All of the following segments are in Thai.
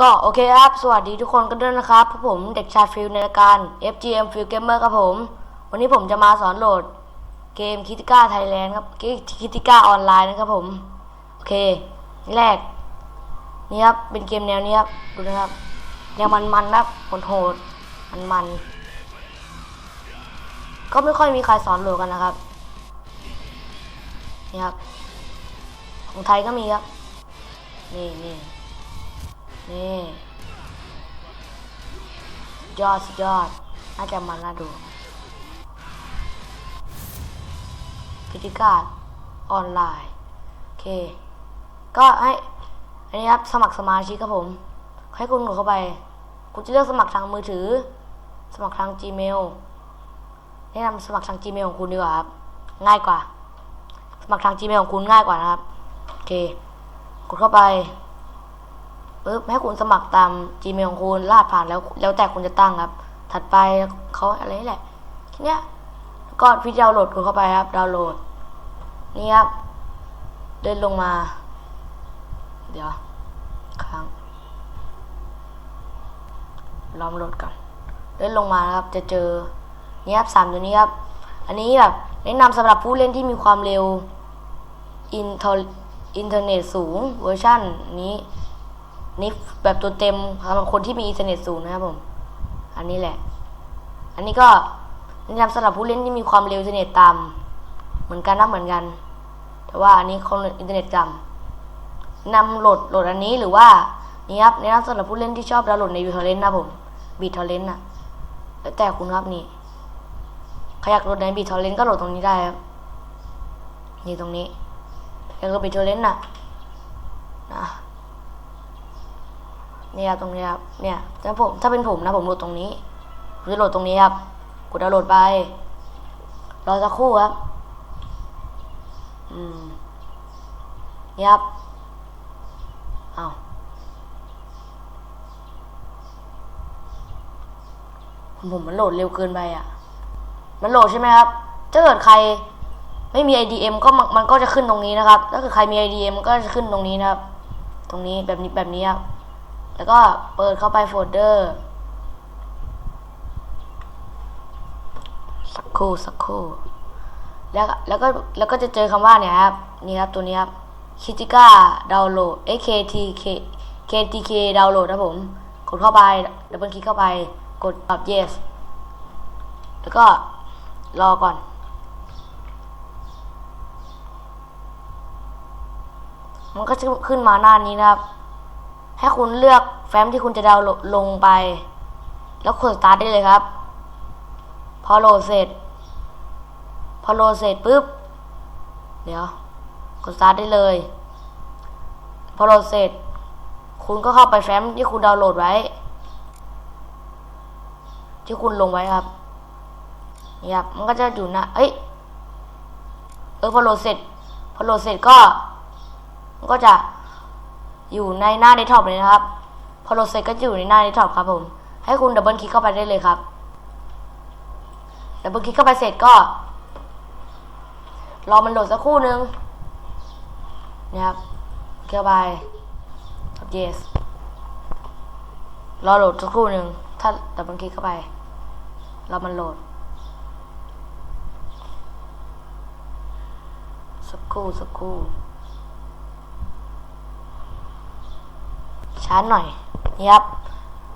ก็โอเคครับ สวัสดีทุกคนกันด้วยนะครับพผมเด็กชายฟิลในรายการ FGM Field Gamer ครับผม วันนี้ผมจะมาสอนโหลดเกมคิติก้าไทยแลนด์ครับคิติก้าออนไลน์นะครับผม โอเค แรก นี่ครับ เป็นเกมแนวนี้ครับ ดูนะครับแนวมันๆนะครับโหดๆมันๆก็ไม่ค่อยมีใครสอนโหลดกันนะครับ นี่ครับ ของไทยก็มีครับ นี่นี่ นี่ยอดสุดยอดน่าจะมันน่าดูพิธีการออนไลน์ โอเค ก็ให้ อันนี้ครับ สมัครสมาชิกครับผม ให้คุณกดเข้าไป คุณจะเลือกสมัครทางมือถือ สมัครทาง Gmail แนะนำสมัครทาง Gmail ของคุณดีกว่าครับ ง่ายกว่า สมัครทาง Gmail ของคุณง่ายกว่านะครับ โอเค กดเข้าไป ปึ๊บให้คุณสมัครตาม Gmail ของคุณลาดผ่านแล้ว แล้วแต่คุณจะตั้งครับ ถัดไปเขาอะไรนี่แหละทีเนี้ยก็พี่ดาวน์โหลดกดเข้าไปครับดาวน์โหลด นี่ครับเดินลงมา เดี๋ยวค้างลองโหลดก่อนเดินลงมาครับจะเจอนี่ครับสามตัวนี้ครับ อันนี้แบบแนะนำสำหรับผู้เล่นที่มีความเร็วอินเทอร์อินเทอร์เน็ตสูงเวอร์ชันนี้ นี่แบบตัวเต็มสำหรับคนที่มีอินเทอร์เน็ตสูงนะครับผม อันนี้แหละ อันนี้ก็แนะนำสำหรับผู้เล่นที่มีความเร็วอินเทอร์เน็ตต่ำเหมือนกันนะเหมือนกัน แต่ว่าอันนี้คนอินเทอร์เน็ตต่ำนำโหลดโหลดอันนี้หรือว่านี่ครับแนะนำสำหรับผู้เล่นที่ชอบดาวน์โหลดในบิทอร์เรนนะผมบิทเทอร์เรนนะแล้วแต่คุณครับนี่ใครอยากโหลดในบิทเทอร์เรนก็โหลดตรงนี้ได้ครับนี่ตรงนี้แล้วก็บิทเทอร์เรนนะนะ เนี่ยตรงนี้ครับเนี่ยถ้าผมถ้าเป็นผมนะผมโหลดตรงนี้ผมจะโหลดตรงนี้ครับกดดาวน์โหลดไปรอสักครู่ครับอืมนี่ครับเอาผมมันโหลดเร็วเกินไปอะ มันโหลดใช่ไหมครับ ถ้าเกิดใครไม่มี IDM ก็มันมันก็จะขึ้นตรงนี้นะครับ ถ้าเกิดใครมี IDM มันก็จะขึ้นตรงนี้นะครับ ตรงนี้แบบนี้แบบนี้ครับ แล้วก็เปิดเข้าไปโฟลเดอร์สักครู่สักครู่แล้วแล้วก็แล้วก็จะเจอคำว่าเนี่ยครับนี่ครับตัวนี้ครับคิติก้าดาวน์โหลด AKTK KTK ดาวน์โหลดนะผม กดเข้าไปดับเบิลคลิกเข้าไปกดปรับ yes แล้วก็รอก่อน มันก็จะขึ้นมาหน้านี้นะครับ ให้คุณเลือกแฟ้มที่คุณจะดาวน์โหลดลงไป แล้วกดสตาร์ทได้เลยครับ พอโหลดเสร็จ พอโหลดเสร็จปุ๊บ เดี๋ยว กดสตาร์ทได้เลย พอโหลดเสร็จ คุณก็เข้าไปแฟ้มที่คุณดาวน์โหลดไว้ ที่คุณลงไว้ครับนี่ครับ มันก็จะอยู่นะ เอ้ย เออพอโหลดเสร็จ พอโหลดเสร็จก็ มันก็จะ อยู่ในหน้าเดสก์ท็อปเลยนะครับ พอโหลดเสร็จก็จะอยู่ในหน้าเดสก์ท็อปครับผม ให้คุณดับเบิลคลิกเข้าไปได้เลยครับ ดับเบิลคลิกเข้าไปเสร็จก็ รอมันโหลดสักครู่นึงนี่ครับเข้าไปกด yes รอโหลดสักครู่หนึ่ง ถ้าดับเบิลคลิกเข้าไปรอมันโหลด สักครู่สักครู่ ช้าหน่อยนี่ครับ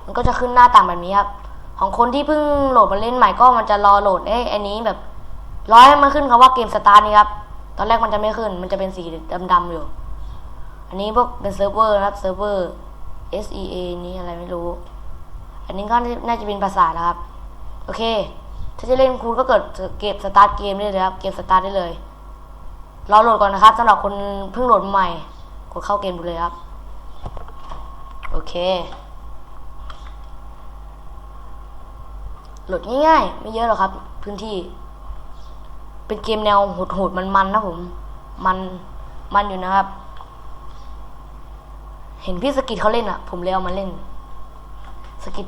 มันก็จะขึ้นหน้าต่างแบบนี้ครับ ของคนที่เพิ่งโหลดมาเล่นใหม่ก็มันจะรอโหลดเอ้ยอันนี้แบบรอให้มันขึ้นคำว่าเกมสตาร์นี่ครับ ตอนแรกมันจะไม่ขึ้น มันจะเป็นสีดำๆอยู่ อันนี้พวกเป็นเซิร์ฟเวอร์นะครับ เซิร์ฟเวอร์ SEA นี้อะไรไม่รู้ อันนี้ก็น่าจะเป็นภาษานะครับ โอเค ถ้าจะเล่นคุณก็เกิดเก็บสตาร์ทเกมได้เลยครับ เกมสตาร์ทได้เลย รอโหลดก่อนนะครับสำหรับคนเพิ่งโหลดใหม่ กดเข้าเกมดูเลยครับ เค โหลดง่ายๆ ไม่เยอะหรอกครับ พื้นที่ เป็นเกมแนวโหดๆมันๆนะผม มันมันอยู่นะครับ เห็นพี่สกิทเขาเล่นอะ ผมเลยเอามาเล่น สกิท